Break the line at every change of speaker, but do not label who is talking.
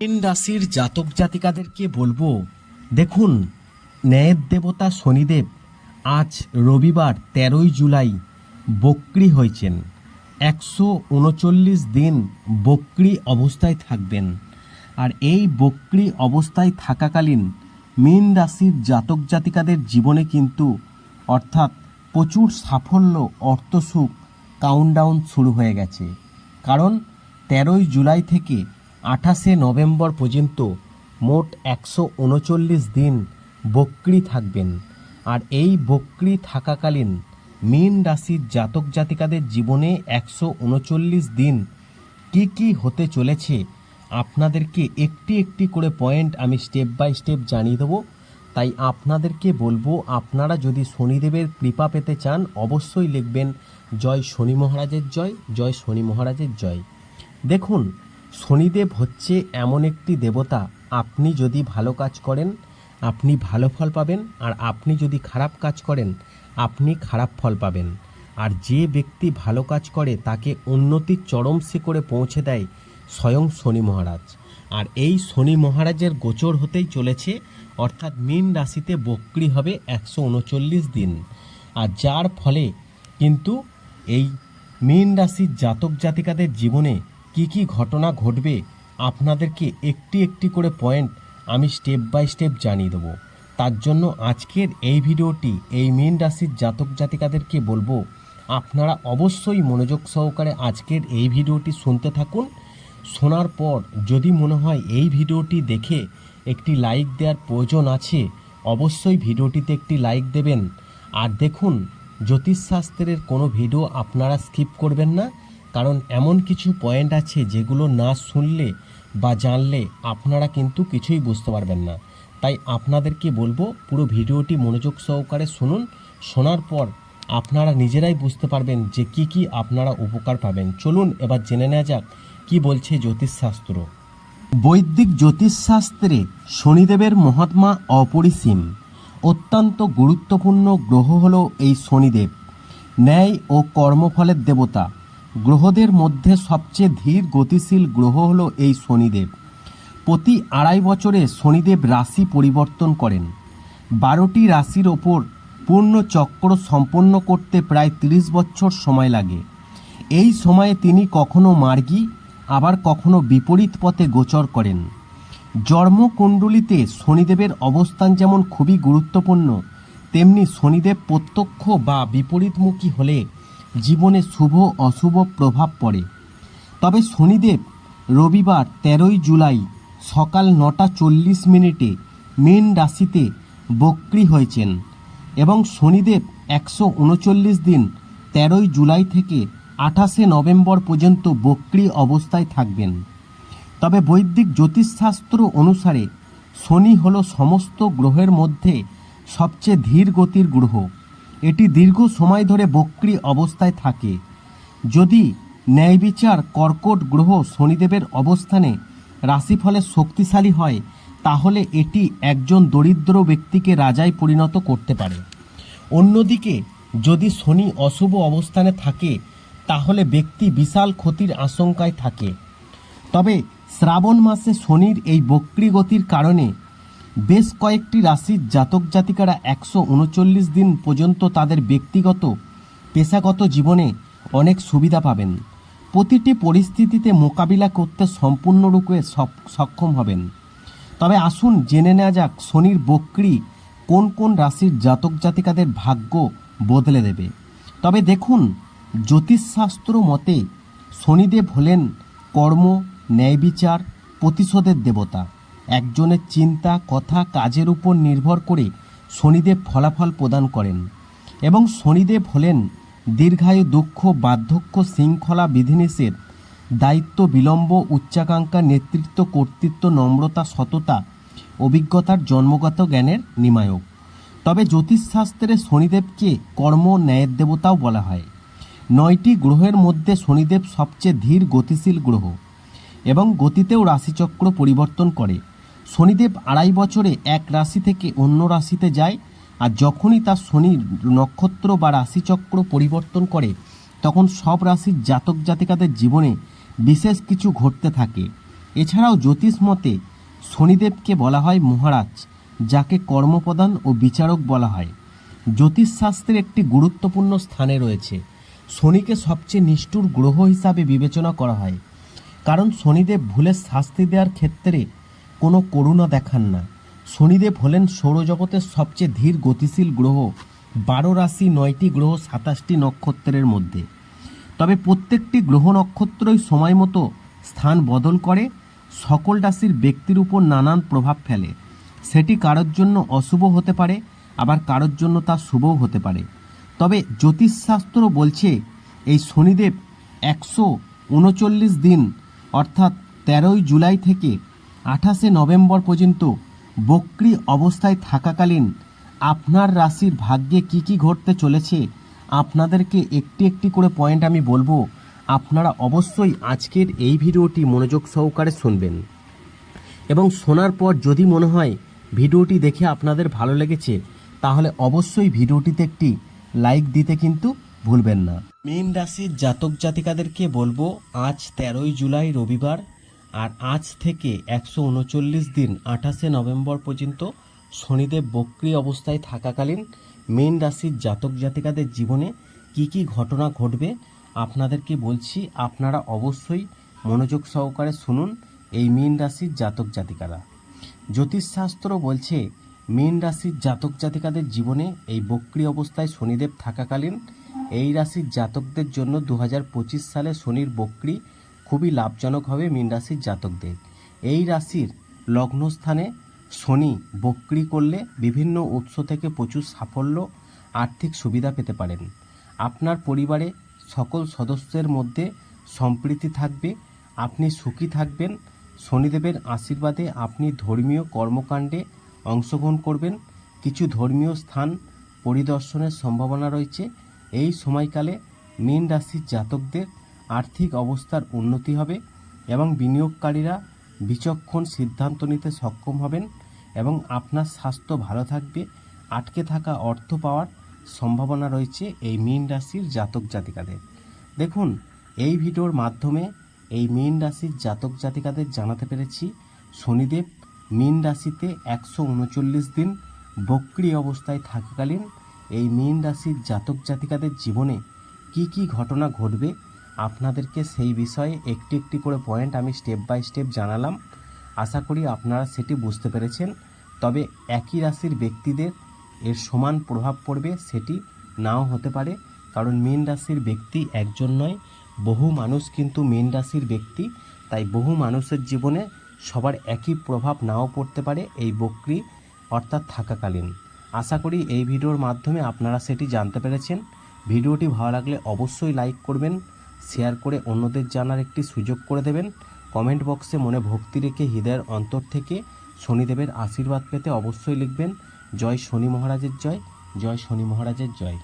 তিন রাশির জাতক জাতিকাদেরকে বলব, দেখুন, ন্যায়ের দেবতা শনিদেব আজ রবিবার তেরোই জুলাই বক্রি হয়েছেন। একশো উনচল্লিশ দিন বক্রি অবস্থায় থাকবেন। আর এই বক্রি অবস্থায় থাকাকালীন মীন রাশির জাতক জাতিকাদের জীবনে কিন্তু অর্থাৎ প্রচুর সাফল্য, অর্থসুখ কাউন্টডাউন শুরু হয়ে গেছে। কারণ তেরোই জুলাই থেকে আঠাশে নভেম্বর পর্যন্ত মোট একশো উনচল্লিশ দিন বক্রি থাকবেন। আর এই বক্রি থাকাকালীন মীন রাশির জাতক জাতিকাদের জীবনে একশো উনচল্লিশ দিন কি কি হতে চলেছে, আপনাদেরকে একটি একটি করে পয়েন্ট আমি স্টেপ বাই স্টেপ জানিয়ে দেবো। তাই আপনাদেরকে বলব, আপনারা যদি শনিদেবের কৃপা পেতে চান, অবশ্যই লিখবেন, জয় শনি মহারাজের জয় জয় শনি মহারাজের জয়। দেখুন শনিদেব হচ্ছে এমন একটি দেবতা, আপনি যদি ভালো কাজ করেন, আপনি ভালো ফল পাবেন, আর আপনি যদি খারাপ কাজ করেন, আপনি খারাপ ফল পাবেন। আর যে ব্যক্তি ভালো কাজ করে, তাকে উন্নতির চরম শিখরে পৌঁছে দেয় স্বয়ং শনি মহারাজ। আর এই শনি মহারাজের গোচর হতেই চলেছে, অর্থাৎ মীন রাশিতে বক্রি হবে একশো উনচল্লিশ দিন। আর যার ফলে কিন্তু এই মীন রাশির জাতক জাতিকাদের জীবনে কি কি ঘটনা ঘটবে আপনাদেরকে একটি একটি করে পয়েন্ট আমি স্টেপ বাই স্টেপ জানিয়ে দেবো। তার জন্য আজকের এই ভিডিওটি, এই মীন রাশির জাতক জাতিকাদেরকে বলব, আপনারা অবশ্যই মনোযোগ সহকারে আজকের এই ভিডিওটি শুনতে থাকুন। শোনার পর যদি মনে হয় এই ভিডিওটি দেখে একটি লাইক দেওয়ার প্রয়োজন আছে, অবশ্যই ভিডিওটিতে একটি লাইক দেবেন। আর দেখুন, জ্যোতিষশাস্ত্রের কোনো ভিডিও আপনারা স্কিপ করবেন না। কারণ এমন কিছু পয়েন্ট আছে যেগুলো না শুনলে বা জানলে আপনারা কিন্তু কিছুই বুঝতে পারবেন না। তাই আপনাদেরকে বলব পুরো ভিডিওটি মনোযোগ সহকারে শুনুন। শোনার পর আপনারা নিজেরাই বুঝতে পারবেন যে কি কি আপনারা উপকার পাবেন। চলুন এবার জেনে নেওয়া যাক কি বলছে জ্যোতিষশাস্ত্র। বৈদিক জ্যোতিষশাস্ত্রে শনিদেবের মহাত্মা অপরিসীম। অত্যন্ত গুরুত্বপূর্ণ গ্রহ হল এই শনিদেব। ন্যায় ও কর্মফলের দেবতা। গ্রহদের মধ্যে সবচেয়ে ধীর গতিশীল গ্রহ হল এই শনিদেব। প্রতি আড়াই বছরে শনিদেব রাশি পরিবর্তন করেন। বারোটি রাশির ওপর পূর্ণ চক্র সম্পন্ন করতে প্রায় তিরিশ বছর সময় লাগে। এই সময়ে তিনি কখনো মার্গী, আবার কখনো বিপরীত পথে গোচর করেন। জন্মকুণ্ডলিতে শনিদেবের অবস্থান যেমন খুবই গুরুত্বপূর্ণ, তেমনি শনিদেব প্রত্যক্ষ বা বিপরীতমুখী হলে জীবনে শুভ, অশুভ প্রভাব পড়ে। তবে শনিদেব রবিবার তেরোই জুলাই সকাল নটা চল্লিশ মিনিটে মীন রাশিতে বক্রি হয়েছেন এবং শনিদেব একশো উনচল্লিশ দিন তেরোই জুলাই থেকে আঠাশে নভেম্বর পর্যন্ত বক্রি অবস্থায় থাকবেন। তবে বৈদিক জ্যোতিষশাস্ত্র অনুসারে শনি হল সমস্ত গ্রহের মধ্যে সবচেয়ে ধীর গতির গ্রহ। এটি দীর্ঘ সময় ধরে বক্রি অবস্থায় থাকে। যদি ন্যায়বিচার কর্কট গ্রহ শনিদেবের অবস্থানে রাশিফলে শক্তিশালী হয়, তাহলে এটি একজন দরিদ্র ব্যক্তিকে রাজায় পরিণত করতে পারে। অন্যদিকে, যদি শনি অশুভ অবস্থানে থাকে, তাহলে ব্যক্তি বিশাল ক্ষতির আশঙ্কায় থাকে। তবে শ্রাবণ মাসে শনির এই বক্রি গতির কারণে বেশ কয়েকটি রাশির জাতক জাতিকারা একশো উনচল্লিশ দিন পর্যন্ত তাদের ব্যক্তিগত, পেশাগত জীবনে অনেক সুবিধা পাবেন। প্রতিটি পরিস্থিতিতে মোকাবিলা করতে সম্পূর্ণরূপে সক্ষম হবেন। তবে আসুন জেনে নেওয়া যাক শনির বক্রি কোন কোন রাশির জাতক জাতিকাদের ভাগ্য বদলে দেবে। তবে দেখুন, জ্যোতিষশাস্ত্র মতে শনিদেব হলেন কর্ম, ন্যায়বিচার, প্রতিশোধের দেবতা। একজনের চিন্তা, কথা, কাজের উপর নির্ভর করে শনিদেব ফলাফল প্রদান করেন এবং শনিদেব হলেন দীর্ঘায়ু, দুঃখ, বার্ধক্য, শৃঙ্খলা বিধিনিষেধ, দায়িত্ব, বিলম্ব, উচ্চাকাঙ্ক্ষা, নেতৃত্ব, কর্তৃত্ব, নম্রতা, সততা, অভিজ্ঞতার জন্মগত জ্ঞানের নিমায়ক। তবে জ্যোতিষশাস্ত্রে শনিদেবকে কর্ম, ন্যায়ের দেবতাও বলা হয়। নয়টি গ্রহের মধ্যে শনিদেব সবচেয়ে ধীর, গতিশীল গ্রহ এবং গতিতেও রাশিচক্র পরিবর্তন করে। শনিদেব আড়াই বছরে এক রাশি থেকে অন্য রাশিতে যায়, আর যখনই তার শনির নক্ষত্র বা রাশিচক্র পরিবর্তন করে, তখন সব রাশির জাতক জাতিকাদের জীবনে বিশেষ কিছু ঘটতে থাকে। এছাড়াও জ্যোতিষ মতে, শনিদেবকে বলা হয় মহারাজ, যাকে কর্মপ্রদান ও বিচারক বলা হয়। জ্যোতিষশাস্ত্রের একটি গুরুত্বপূর্ণ স্থানে রয়েছে। শনিকে সবচেয়ে নিষ্ঠুর গ্রহ হিসাবে বিবেচনা করা হয়। কারণ শনিদেব ভুলের শাস্তি দেওয়ার ক্ষেত্রে কোনো করুণা দেখান না। শনিদেব হলেন সৌরজগতের সবচেয়ে ধীর গতিশীল গ্রহ, বারো রাশি নয়টি গ্রহ সাতাশটি নক্ষত্রের মধ্যে। তবে প্রত্যেকটি গ্রহ নক্ষত্রই সময় মতো স্থান বদল করে, সকল রাশির ব্যক্তির উপর নানান প্রভাব ফেলে। সেটি কারোর জন্য অশুভ হতে পারে, আবার কারোর জন্য তা শুভও হতে পারে। তবে জ্যোতিষশাস্ত্র বলছে, এই শনিদেব একশো উনচল্লিশ দিন, অর্থাৎ তেরোই জুলাই থেকে আঠাশে নভেম্বর পর্যন্ত বক্রি অবস্থায় থাকাকালীন আপনার রাশির ভাগ্যে কি কি ঘটতে চলেছে, আপনাদেরকে একটি একটি করে পয়েন্ট আমি বলব। আপনারা অবশ্যই আজকের এই ভিডিওটি মনোযোগ সহকারে শুনবেন। এবং শোনার পর যদি মনে হয় ভিডিওটি দেখে আপনাদের ভালো লেগেছে, তাহলে অবশ্যই ভিডিওটিতে একটি লাইক দিতে কিন্তু ভুলবেন না। মীন রাশির জাতক জাতিকাদেরকে বলব, আজ তেরোই জুলাই রবিবার আর আজ থেকে একশো উনচল্লিশ দিন আঠাশে নভেম্বর পর্যন্ত শনিদেব বক্রি অবস্থায় থাকাকালীন মীন রাশির জাতক জাতিকাদের জীবনে কি কি ঘটনা ঘটবে আপনাদেরকে বলছি, আপনারা অবশ্যই মনোযোগ সহকারে শুনুন এই মীন রাশির জাতক জাতিকারা। জ্যোতিষশাস্ত্র বলছে, মীন রাশির জাতক জাতিকাদের জীবনে এই বক্রি অবস্থায় শনিদেব থাকাকালীন এই রাশির জাতকদের জন্য দু হাজার পঁচিশ সালে শনির বক্রি খুবই লাভজনক হবে মীন রাশির জাতকদের। এই রাশির লগ্নস্থানে শনি বক্রি করলে বিভিন্ন উৎস থেকে প্রচুর সাফল্য, আর্থিক সুবিধা পেতে পারেন। আপনার পরিবারে সকল সদস্যের মধ্যে সম্প্রীতি থাকবে, আপনি সুখী থাকবেন, শনিদেবের আশীর্বাদে আপনি ধর্মীয় কর্মকাণ্ডে অংশগ্রহণ করবেন, কিছু ধর্মীয় স্থান পরিদর্শনের সম্ভাবনা রয়েছে। এই সময়কালে মীন রাশির জাতকদের আর্থিক অবস্থার উন্নতি হবে এবং বিনিয়োগকারীরা বিচক্ষণ সিদ্ধান্ত নিতে সক্ষম হবেন এবং আপনার স্বাস্থ্য ভালো থাকবে, আটকে থাকা অর্থ পাওয়ার সম্ভাবনা রয়েছে এই মীন রাশির জাতক জাতিকাদের। দেখুন, এই ভিডিওর মাধ্যমে এই মীন রাশির জাতক জাতিকাদের জানাতে পেরেছি, শনিদেব মীন রাশিতে একশো উনচল্লিশ দিন বক্রি অবস্থায় থাকাকালীন এই মীন রাশির জাতক জাতিকাদের জীবনে কি কি ঘটনা ঘটবে আপনাদেরকে সেই বিষয়ে একটি একটি করে পয়েন্ট আমি স্টেপ বাই স্টেপ জানালাম। আশা করি আপনারা সেটি বুঝতে পেরেছেন। তবে একই রাশির ব্যক্তিদের এর সমান প্রভাব পড়বে সেটি নাও হতে পারে। কারণ মীন রাশির ব্যক্তি একজন নয়, বহু মানুষ কিন্তু মীন রাশির ব্যক্তি। তাই বহু মানুষের জীবনে সবার একই প্রভাব নাও পড়তে পারে এই বক্রি অর্থাৎ থাকাকালীন। আশা করি এই ভিডিওর মাধ্যমে আপনারা সেটি জানতে পেরেছেন। ভিডিওটি ভালো লাগলে অবশ্যই লাইক করবেন। শেয়ার করে অন্যদের জানার একটি সুযোগ করে দেবেন। কমেন্ট বক্সে মনে ভক্তি রেখে হৃদয়ের অন্তর থেকে শনিদেবের আশীর্বাদ পেতে অবশ্যই লিখবেন, জয় শনি মহারাজের জয় জয় শনি মহারাজের জয়।